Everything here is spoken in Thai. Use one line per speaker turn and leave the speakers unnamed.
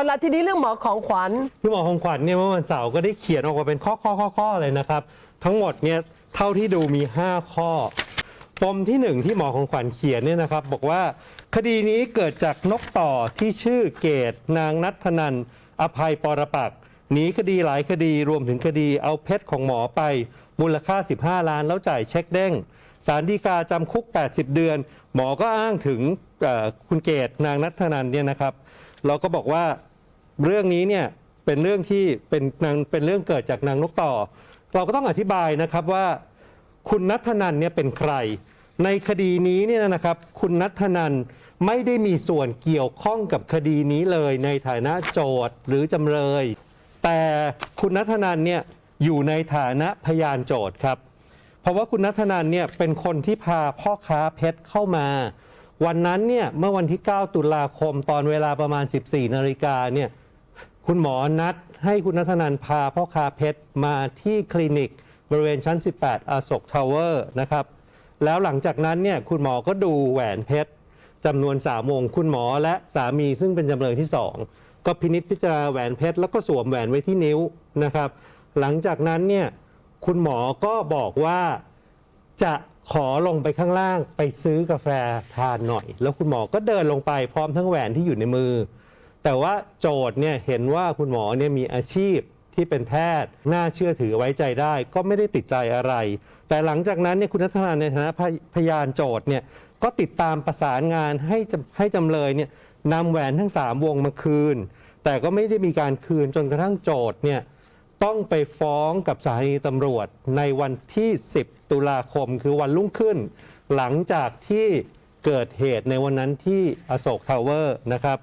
เอาละทีนี้เรื่องหมอของขวัญ
พี่หมอของขวัญเนี่ยเมื่อวันเสาร์ก็ได้เขียนออกมาเป็นข้อข้อข้อข้อเลยนะครับ ทั้งหมดเนี่ยเท่าที่ดูมี 5 ข้อ ปมที่หนึ่งที่หมอของขวัญเขียนเนี่ยนะครับ บอกว่าคดีนี้เกิดจากนกต่อที่ชื่อเกต นางนัทธนัน อภัยปรปักษ์หนีคดีหลายคดีรวมถึงคดีเอาเพชรของหมอไปมูลค่า 15 ล้านแล้วจ่ายเช็คเด้งสารดีกาจำคุก 80 เดือน หมอก็อ้างถึงคุณเกตนางนัทธนันเนี่ยนะครับ เราก็บอกว่า เรื่องนี้เนี่ยเป็นเรื่องที่เป็นนางเป็นเรื่องเกิดจากนางนกต่อ เราก็ต้องอธิบายนะครับว่า คุณนัทนันเนี่ยเป็นใคร ในคดีนี้เนี่ยนะครับ คุณนัทนันไม่ได้มีส่วนเกี่ยวข้องกับคดีนี้เลยในฐานะโจทย์หรือจำเลย แต่คุณนัทนันเนี่ยอยู่ในฐานะพยานโจทย์ครับ เพราะว่าคุณนัทนันเนี่ยเป็นคนที่พาพ่อค้าเพชรเข้ามา วันนั้นเนี่ยเมื่อวันที่ 9 ตุลาคมตอนเวลาประมาณ 14 นาฬิกาเนี่ย คุณหมอนัดให้คุณนัทนันพาพ่อค้าเพชรมาที่คลินิกบริเวณชั้น 18 อโศกทาวเวอร์นะครับ แล้วหลังจากนั้นเนี่ยคุณหมอก็ดูแหวนเพชรจำนวน3วงคุณหมอและสามีซึ่งเป็นจำเลยที่ 2 ก็พินิจพิจารณาแหวนเพชรแล้วก็สวมแหวนไว้ที่นิ้วนะครับ หลังจากนั้นเนี่ยคุณหมอก็บอกว่าจะขอลงไปข้างล่างไปซื้อกาแฟทานหน่อย แล้วคุณหมอก็เดินลงไปพร้อมทั้งแหวนที่อยู่ในมือ แต่ว่าโจทย์เนี่ยเห็นว่าคุณหมอเนี่ยมีอาชีพที่เป็นแพทย์ น่าเชื่อถือไว้ใจได้ ก็ไม่ได้ติดใจอะไร แต่หลังจากนั้นเนี่ยคุณนัทนานในฐานะพยพยานโจทย์เนี่ยก็ติดตามประสานงานให้จำให้จำเลยเนี่ยนำแหวนทั้ง 3 วงมาคืน แต่ก็ไม่ได้มีการคืนจนกระทั่งโจทย์เนี่ยต้องไปฟ้องกับสถานีตำรวจในวันที่ 10 ตุลาคมคือวันรุ่งขึ้น หลังจากที่เกิดเหตุในวันนั้นที่อโศกทาวเวอร์นะครับ